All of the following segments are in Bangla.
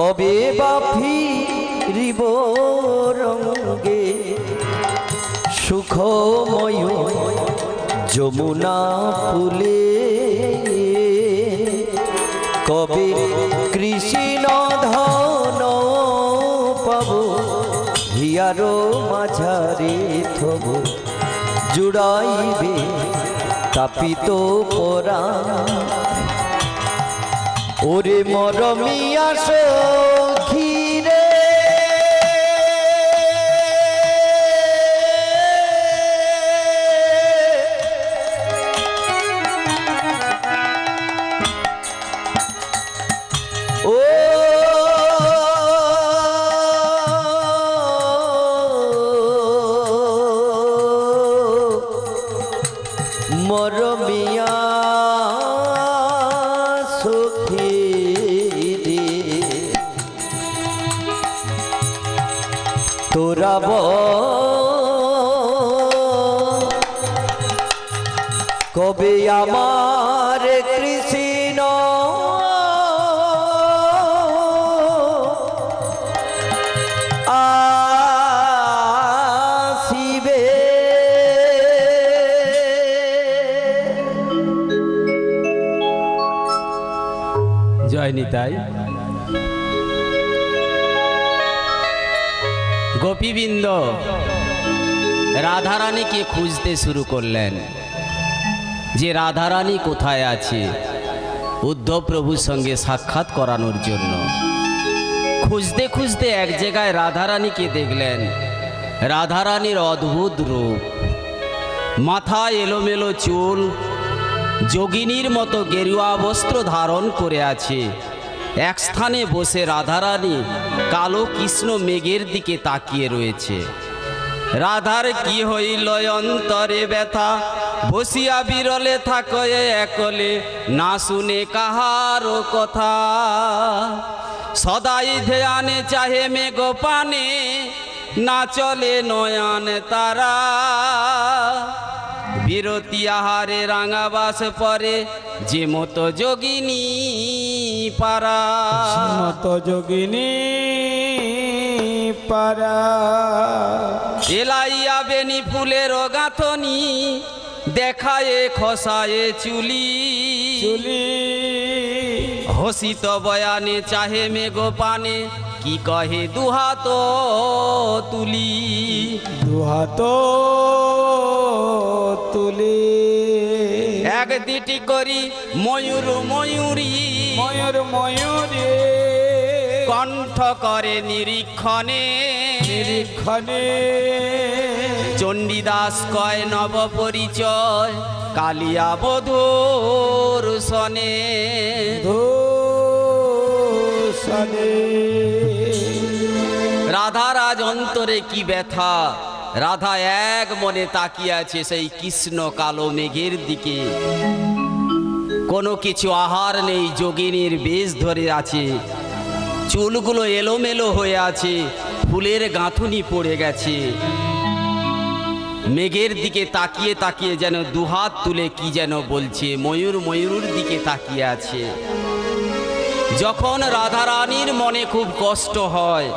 কবে বা ফিরিব রঙ্গে সুখময় যমুনা ফুলে। কবে কৃষ্ণ ধন পাব? হিয়ারো মাঝারে থব। জুড়াইবে তাপিত পরা ওরে মরমিয়া সখীরে জয় নিতাই গোপীবৃন্দ, রাধারানীকে খুঁজতে শুরু করলেন। যে রাধারানী কোথায় আছে উদ্ধব প্রভুর সঙ্গে সাক্ষাৎ করানোর জন্য। খুঁজতে খুঁজতে এক জায়গায় রাধারানীকে দেখলেন। রাধারানীর অদ্ভুত রূপ। মাথায় এলোমেলো চুল যোগিনীর মতো গেরুয়া বস্ত্র ধারণ করে আছে। এক স্থানে বসে রাধারানী কালো কৃষ্ণ মেঘের দিকে তাকিয়ে রয়েছে। রাধার কি হইল অন্তরে ব্যথা? বসিয়া বিরলে থাকয়ে একলে, না শুনে কাহারও কথা? সদাই ধ্যানে চাহে মেঘ পানে, না চলে নয়ন তারা। বিরতি আহারে রাঙাবাস পরে যে মতো যোগিনী পারা মত যোগিনী পারা এলাইয়া বেনি ফুলের গাঁথনি দেখায়ে খসায়ে চুলি। চুলি। হসিত বয়ানে চাহে মেঘ পানে কি কহে দুহাত তুলি। দুহাত তুলি। এক দিটি করি ময়ূর ময়ূরী। ময়ূর ময়ূরে। কণ্ঠ করে নিরীক্ষণে। নিরীক্ষণে। চণ্ডীদাস কয় নব পরিচয় কালিয়া বধুর সনে। রাধারাজ অন্তরে কি ব্যথা রাধা এক মনে তাকিয়ে আছে সেই কৃষ্ণ কালো মেঘের দিকে। কোনো কিছু আহার নেই, যোগিনীর বেশ ধরে আছে। চুলগুলো এলোমেলো হয়ে আছে, ফুলের গাঁথুনি পড়ে গেছে। মেঘের দিকে তাকিয়ে তাকিয়ে যেন দুহাত তুলে কি যেন বলছে, ময়ূর ময়ূর দিকে তাকিয়ে আছে। যখন রাধারানীর মনে খুব কষ্ট হয়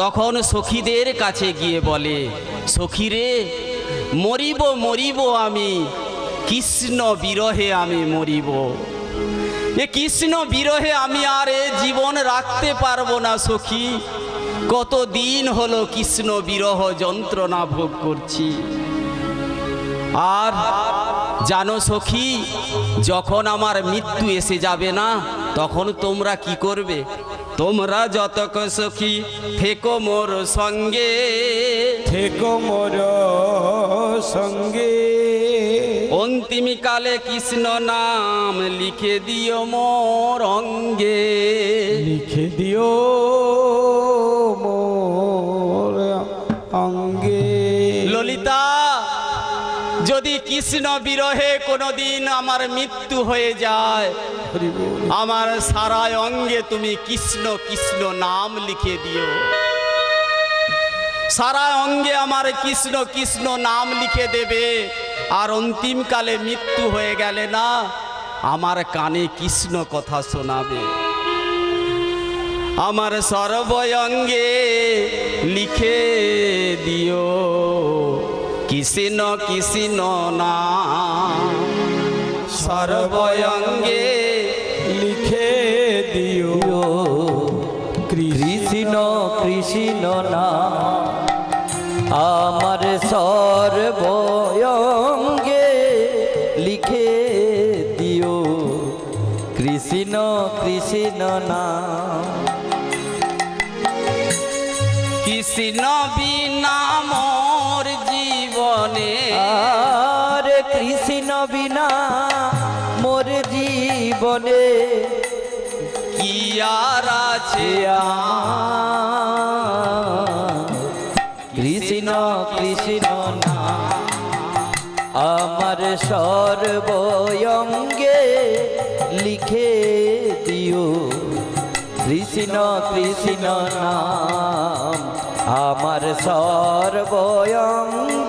তখন সখীদের কাছে গিয়ে বলে সখীরে মরিব মরিব আমি, কৃষ্ণ বিরহে আমি মরিব। এ কৃষ্ণ বিরহে আমি আর এ জীবন রাখতে পারব না সখী। কত দিন হলো কৃষ্ণ বিরহ যন্ত্রণা ভোগ করছি। আর জানো সখী, যখন আমার মৃত্যু এসে যাবে না, তখন তোমরা কি করবে? তোমরা যতক সখী থেকো মোর সঙ্গে। থেকো মোর সঙ্গে। অন্তিম কালে কৃষ্ণ নাম লিখে দিও মোর অঙ্গে। লিখে দিও মোর অঙ্গে। ললিতা যদি কৃষ্ণ বিরহে কোনোদিন আমার মৃত্যু হয়ে যায়, আমার সারা অঙ্গে তুমি কৃষ্ণ কৃষ্ণ নাম লিখে দিও। সারা অঙ্গে আমার কৃষ্ণ কৃষ্ণ নাম লিখে দেবে, আর অন্তিমকালে মৃত্যু হয়ে গেলে না, আমার কানে কৃষ্ণ কথা শোনাবে। আমার সর্বঙ্গে লিখে দিও। কৃষ্ণ কৃষ্ণ না সর্বঙ্গে লিখে দিও। কৃষ্ণ কৃষ্ণ না আমার সর্বঙ্গে লিখে দিও। কৃষ্ণ কৃষ্ণ না কৃষ্ণ বিনা কৃষ্ণ বিনা মোর জীবনে। কি আর আছে কৃষ্ণ কৃষ্ণ না। আমার সর্বঙ্গে লিখে দিও। কৃষ্ণ কৃষ্ণ নাম। আমার সর্বঙ্গে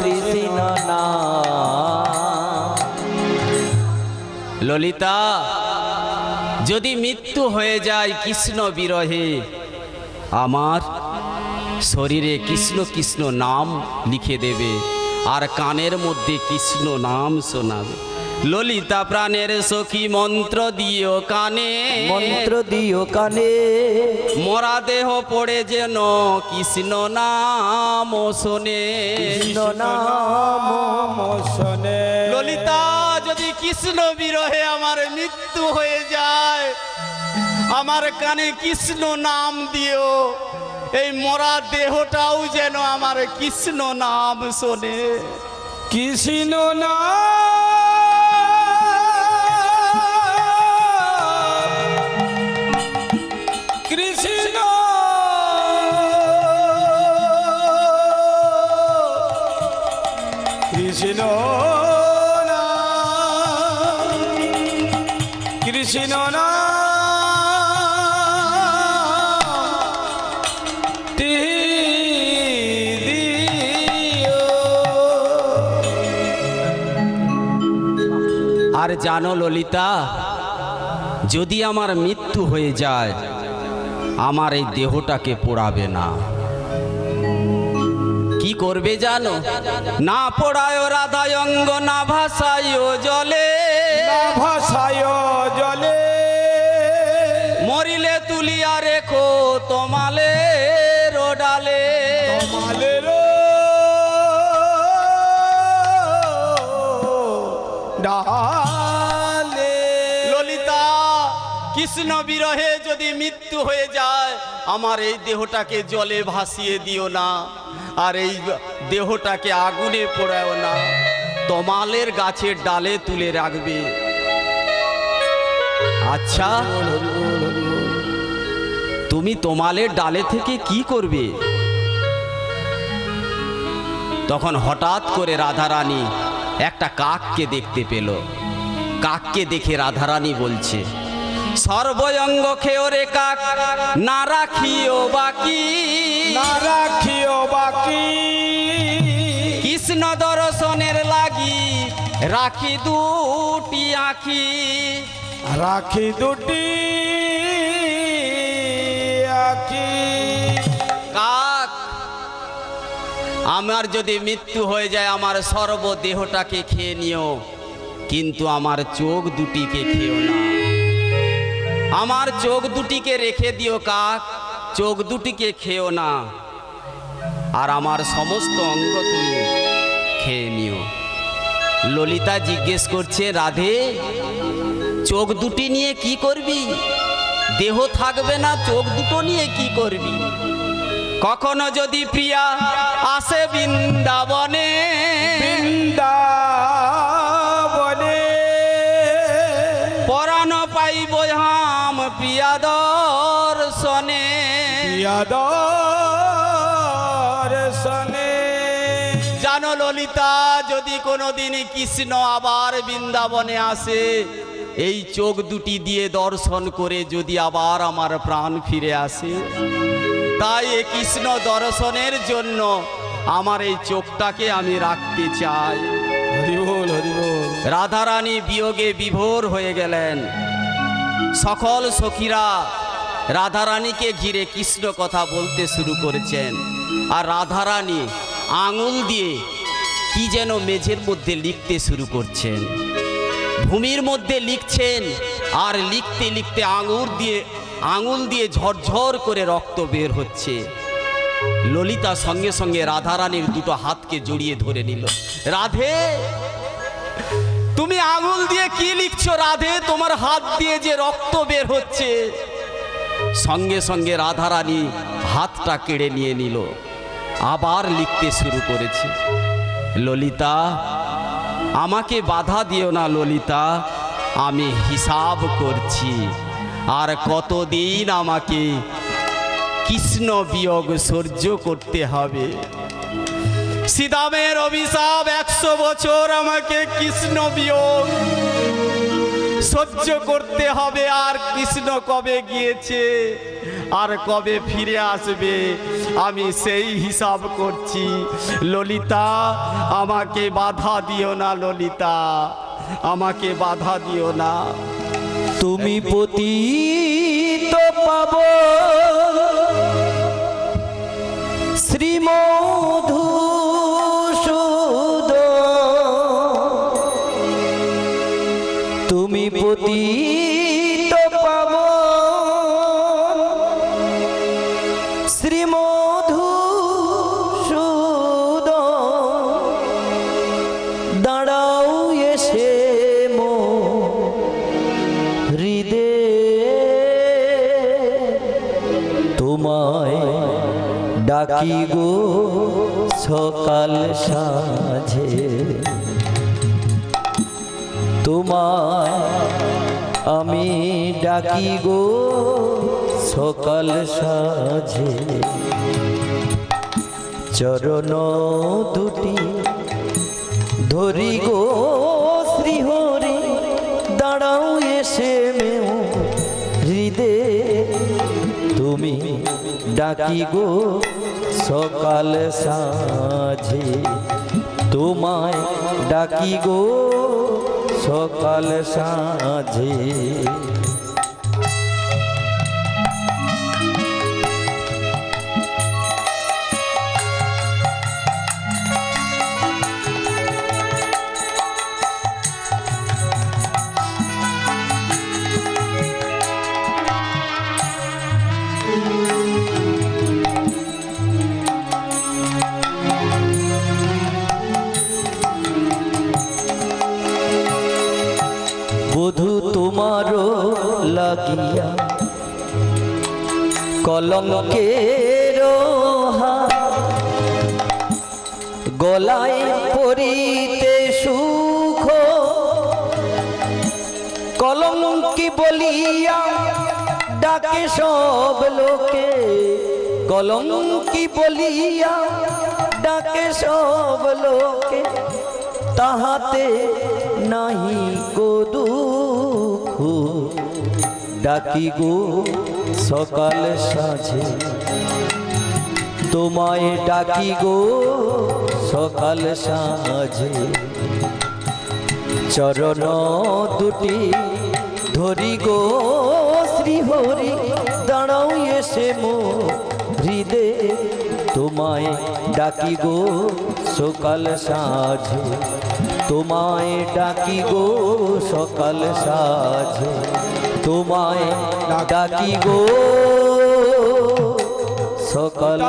কৃষ্ণ নাম ললিতা, যদি মৃত্যু হয়ে যায় কৃষ্ণ বিরহে, আমার শরীরে কৃষ্ণ কৃষ্ণ নাম লিখে দেবে, আর কানের মধ্যে কৃষ্ণ নাম শোনাবে। ললিতা প্রাণের সখী মন্ত্র দিও কানে। মন্ত্র দিও কানে। মরা দেহ পড়ে যেন কৃষ্ণ নাম শোনে। কৃষ্ণ নাম মোশনে ললিতা যদি কৃষ্ণ বিরহে আমার মৃত্যু হয়ে যায় আমার কানে কৃষ্ণ নাম দিও। এই মরা দেহটাও যেন আমার কৃষ্ণ নাম শোনে। কৃষ্ণ না কৃষ্ণ কৃষ্ণ না আর জানো ললিতা, যদি আমার মৃত্যু হয়ে যায়, আমার এই দেহটাকে পোড়াবে না। করবে জানো? না পোড়ায় রাধায় অঙ্গ না ভাসায় জলে। না ভাসায় জলে। মরিলে তুলিয়া রেখো তোমালে রোডালে মালের ডালে। ললিতা কৃষ্ণ বিরহে যদি মৃত্যু হয়ে যায় আমার এই দেহটাকে জলে ভাসিয়ে দিও না। আর এই দেহটাকে আগুনে পোড়াও না, তমালের গাছের ডালে তুলে রাখবে। আচ্ছা তুমি তোমালের ডালে থেকে কি করবে? তখন হঠাৎ করে রাধারানী একটা কাককে দেখতে পেল। কাককে দেখে রাধারানী বলছে সর্বঙ্গ খেয়রে কাক না রাখিও বাকি। না রাখিও বাকি। কৃষ্ণ দর্শনের লাগি রাখি দুটি আখি। রাখি দুটি আখি। কাক আমার যদি মৃত্যু হয়ে যায় আমার সর্বদেহটাকে খেয়ে নিও কিন্তু আমার চোখ দুটিকে খেয়েও না। আমার চোখ দুটিকে রেখে দিও কাক, চোখ দুটিকে খেও না। আর আমার সমস্ত অঙ্গ তুমি খেয়ে নিও। ললিতা জিজ্ঞেস করছে, রাধে, চোখ দুটি নিয়ে কি করবি? দেহ থাকবে না, চোখ দুটো নিয়ে কি করবি? কখনো যদি প্রিয়া আসে বৃন্দাবনে বৃন্দাবনে দর্শনে জানো ললিতা যদি কোনোদিন কৃষ্ণ আবার বৃন্দাবনে আসে এই চোখ দুটি দিয়ে দর্শন করে যদি আবার আমার প্রাণ ফিরে আসে তাই এই কৃষ্ণ দর্শনের জন্য আমার এই চোখটাকে আমি রাখতে চাই। রাধারানী বিয়োগে বিভোর হয়ে গেলেন। সকল সখীরা রাধারানীকে ঘিরে কৃষ্ণ কথা বলতে শুরু করেছেন। আর রাধারানী আঙুল দিয়ে কি যেন মেঝের মধ্যে লিখতে শুরু করছেন। ভূমির মধ্যে লিখছেন আর লিখতে লিখতে আঙুল দিয়ে আঙুল দিয়ে ঝরঝর করে রক্ত বের হচ্ছে। ললিতা সঙ্গে সঙ্গে রাধারানীর দুটো হাতকে জড়িয়ে ধরে নিল। রাধে, তুমি আঙুল দিয়ে কি লিখছো রাধে? তোমার হাত দিয়ে যে রক্ত বের হচ্ছে। সঙ্গে সঙ্গে রাধারানী হাতটা কেড়ে নিয়ে নিল। আবার লিখতে শুরু করেছে, ললিতা, আমাকে বাধা দিও না ললিতা, আমি হিসাব করছি। আর কতদিন আমাকে কৃষ্ণ বিয়োগ সহ্য করতে হবে? সীতামের অভিশাপ একশো বছর আমাকে কৃষ্ণ বিয়োগ সহ্য করতে হবে আর কৃষ্ণ কবে গিয়েছে আর কবে ফিরে আসবে? আমি সেই হিসাব করছি। ললিতা আমাকে বাধা দিও না ললিতা আমাকে বাধা দিও না। তুমি পতি তো পাব। শ্রীমধু তোমায় ডাকি গো সকাল সাঁঝে। তোমায় আমি ডাকি গো সকাল সাঁঝে। চরণ দুটি ধরি গো ডাকি গো সকাল সাঁঝে। তোমায় ডাকি গো সকাল সাঁঝে। কলঙ্কের গলায় পরিতে সুখ। কলঙ্কি বলিয়া ডাকে সব লোকে। কলঙ্কি বলিয়া ডাকে সব লোকে। তাহাতে নাহি গো দুঃখ। ডাকি গো সকাল সাঁঝে। তোমায় ডাকি গো সকাল সাঁঝে। চরণ দুটি ধরি গো, শ্রীহরি, দাঁড়াও এসে মো হৃদে। তোমায় ডাকি গো সকাল সাঁঝে। তোমায় ডাকি গো সকাল সাঁঝে। তোমায় ডাকি গো সকাল।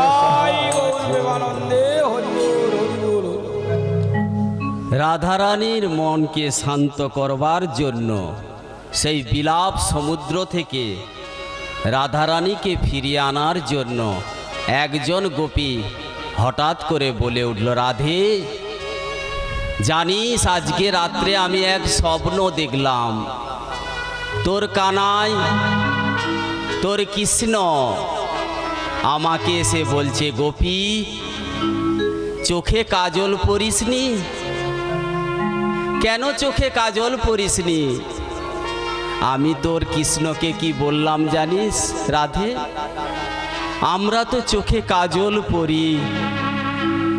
রাধারানীর মনকে শান্ত করবার জন্য সেই বিলাপ সমুদ্র থেকে রাধারানীকে ফিরিয়ে আনার জন্য একজন গোপী হঠাৎ করে বলে উঠল রাধে জানিস আজকে রাত্রে আমি এক স্বপ্ন দেখলাম তোর কানাই, তোর কৃষ্ণ। আমাকে এসে বলছে, গোপী, চোখে কাজল পরিসনি? কেন চোখে কাজল পরিসনি? আমি তোর কৃষ্ণকে কি বললাম জানিস, রাধে? আমরা তো চোখে কাজল পরি,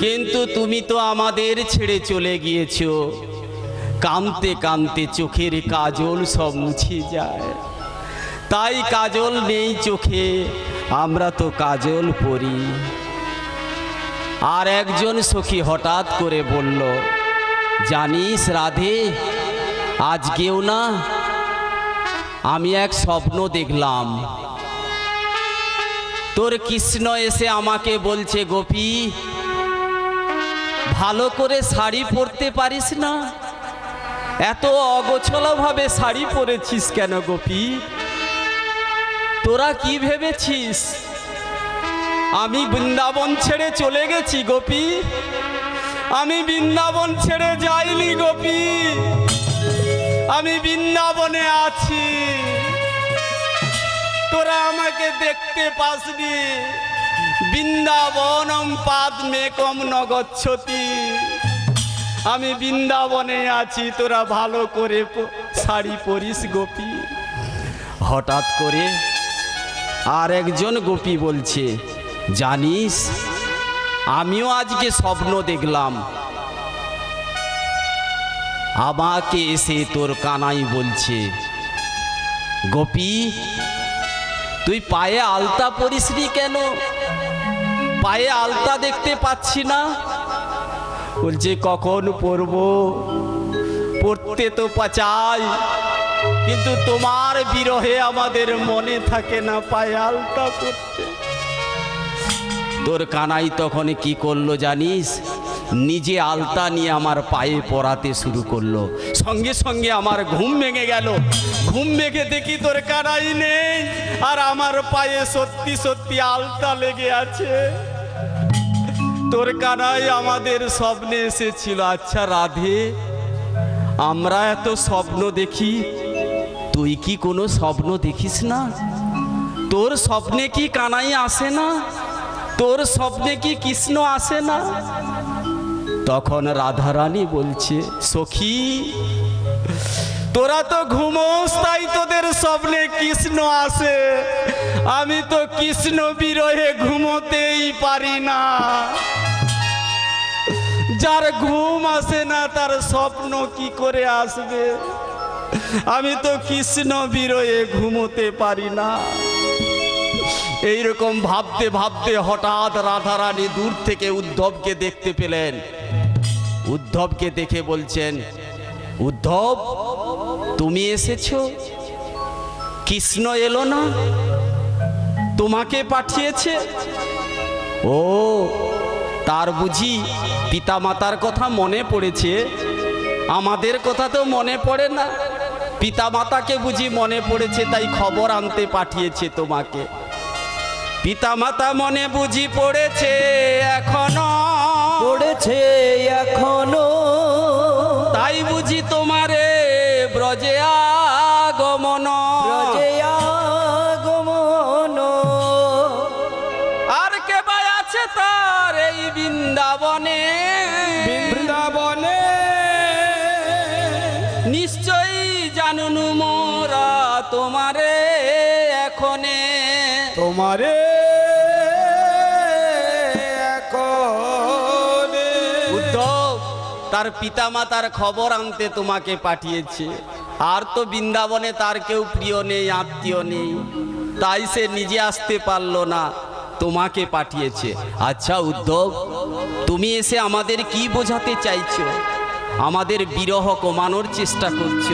কিন্তু তুমি তো আমাদের ছেড়ে চলে গিয়েছো। কামতে কামতে চোখের কাজল সব মুছে যায়। তাই কাজল নেই চোখে, আমরা তো কাজল পরি আর একজন সখী হঠাৎ করে বলল, জানিস রাধে আজকেও না? আমি এক স্বপ্ন দেখলাম। তোর কৃষ্ণ এসে আমাকে বলছে, গোপী, ভালো করে শাড়ি পরতে পারিস না? এত অগোছলভাবে শাড়ি পরেছিস কেন গোপী? তোরা কি ভেবেছিস? আমি বৃন্দাবন ছেড়ে চলে গেছি গোপী। আমি বৃন্দাবন ছেড়ে যাইনি গোপী। আমি বৃন্দাবনে আছি। তোরা আমাকে দেখতে পাসনি। বৃন্দাবনম পাদ মেকম নগচ্ছতি। আমি বৃন্দাবনে আছি, তোরা ভালো করে শাড়ি পরিস গোপী। হঠাৎ করে আর একজন গোপী বলছে, জানিস, আমিও আজকে স্বপ্ন দেখলাম। আমাকে এসে তোর কানাই বলছে, গোপী, তুই পায়ে আলতা পরিসনি কেন? পায়ে আলতা দেখতে পাচ্ছি না। বলছে কখন পরব? পড়তে তো পাচাই কিন্তু তোমার বিরহে আমাদের মনে থাকে না পায়ে আলতা পড়তে। তোর কানাই তখন কি করল জানিস? নিজে আলতা নিয়ে আমার পায়ে পরাতে শুরু করল। সঙ্গে সঙ্গে আমার ঘুম ভেঙে গেল। ঘুম ভেঙে দেখি তোর কানাই নেই, আর আমার পায়ে সত্যি সত্যি আলতা লেগে আছে। তোর কানাই আমাদের স্বপ্নে এসেছিল। আচ্ছা রাধে, আমরা এত স্বপ্ন দেখি, তুই কি কোনো স্বপ্ন দেখিস না? তোর স্বপ্নে কি কানাই আসে না? তোর স্বপ্নে কি কৃষ্ণ আসে না? তখন রাধারানী বলছে, সখী, তোরা তো ঘুমোস, তাই তোদের স্বপ্নে কৃষ্ণ আসে। আমি তো কৃষ্ণ বিরহে ঘুমোতেই পারি না। যার ঘুম আসে না, তার স্বপ্ন কি করে আসবে? আমি তো কৃষ্ণ বিরয়ে ঘুমোতে পারি না। এইরকম ভাবতে ভাবতে হঠাৎ রাধারানী দূর থেকে উদ্ধবকে দেখতে পেলেন। উদ্ধবকে দেখে বলছেন, উদ্ধব, তুমি এসেছ? কৃষ্ণ এলো না? তোমাকে পাঠিয়েছে? ও তার বুঝি পিতামাতার কথা মনে পড়েছে? আমাদের কথা তো মনে পড়ে না। পিতামাতাকে বুঝি মনে পড়েছে তাই খবর আনতে পাঠিয়েছে তোমাকে। পিতামাতা মনে বুঝি পড়েছে এখনও। পড়েছে এখনও। তাই বুঝি তোমারে বৃন্দাবনে। বৃন্দাবনে। নিশ্চয়ই জানুন মোরা তোমারে এখনে। তোমারে এখনে। উদ্ধব তার পিতামাতার খবর আনতে তোমাকে পাঠিয়েছে। আর তো বৃন্দাবনে তার কেউ প্রিয় নেই আত্মীয় নেই। তাই সে নিজে আসতে পারল না তোমাকে পাঠিয়েছে। আচ্ছা উদ্ধব তুমি এসে আমাদের কি বোঝাতে চাইছো? আমাদের বিরহ কমানোর চেষ্টা করছ।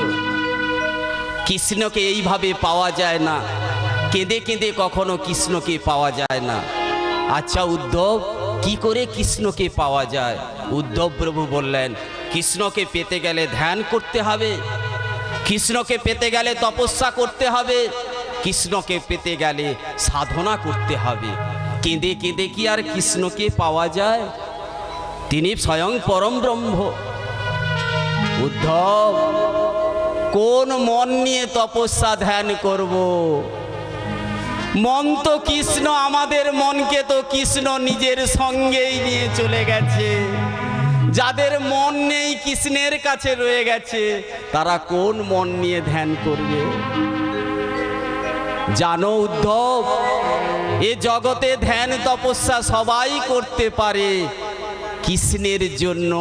কৃষ্ণকে এইভাবে পাওয়া যায় না। কেঁদে কেঁদে কখনো কৃষ্ণকে পাওয়া যায় না। আচ্ছা উদ্ধব, কি করে কৃষ্ণকে পাওয়া যায়? উদ্ধব প্রভু বললেন, কৃষ্ণকে পেতে গেলে ধ্যান করতে হবে। কৃষ্ণকে পেতে গেলে তপস্যা করতে হবে। কৃষ্ণকে পেতে গেলে সাধনা করতে হবে। কেঁদে কেঁদে কি আর কৃষ্ণকে পাওয়া যায়? তিনি স্বয়ং পরম ব্রহ্ম। উদ্ধব, কোন মন নিয়ে তপস্যা ধ্যান করব? মন তো কৃষ্ণ, আমাদের মনকে তো কৃষ্ণ নিজের সঙ্গেই নিয়ে চলে গেছে। যাদের মন নেই কৃষ্ণের কাছে রয়ে গেছে, তারা কোন মন নিয়ে ধ্যান করবে? জানো উদ্ধব, এ জগতে ধ্যান তপস্যা সবাই করতে পারে। কৃষ্ণের জন্য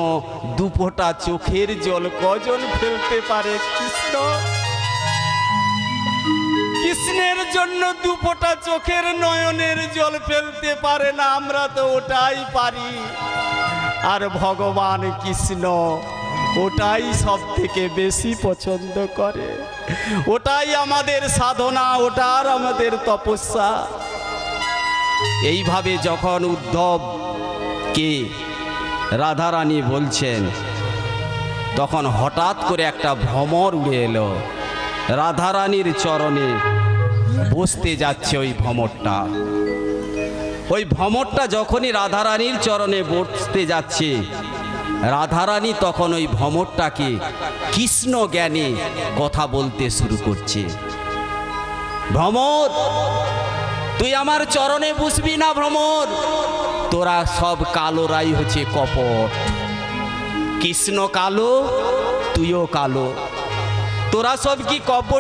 দুপোটা চোখের জল কজন ফেলতে পারে কৃষ্ণ? কৃষ্ণের জন্য দুপোটা চোখের নয়নের জল ফেলতে পারে না, আমরা তো ওটাই পারি। আর ভগবান কৃষ্ণ ওটাই সব থেকে বেশি পছন্দ করে। ওটাই আমাদের সাধনা, ওটার আমাদের তপস্যা। এইভাবে যখন উদ্ধবকে রাধারানী বলছেন, তখন হঠাৎ করে একটা ভ্রমর উড়ে এলো। রাধারানীর চরণে বসতে যাচ্ছে ওই ভ্রমরটা। ওই ভ্রমরটা যখনই রাধারানীর চরণে বসতে যাচ্ছে, রাধারানী তখন ওই ভ্রমরটাকে কৃষ্ণ জ্ঞানে কথা বলতে শুরু করছে। ভ্রমর, তুই আমার চরণে বসবি না ভ্রমর? তোরা সব কালোরাই হচ্ছে কপট। কৃষ্ণ কালো তুইও কালো। তোরা সব কি কপট?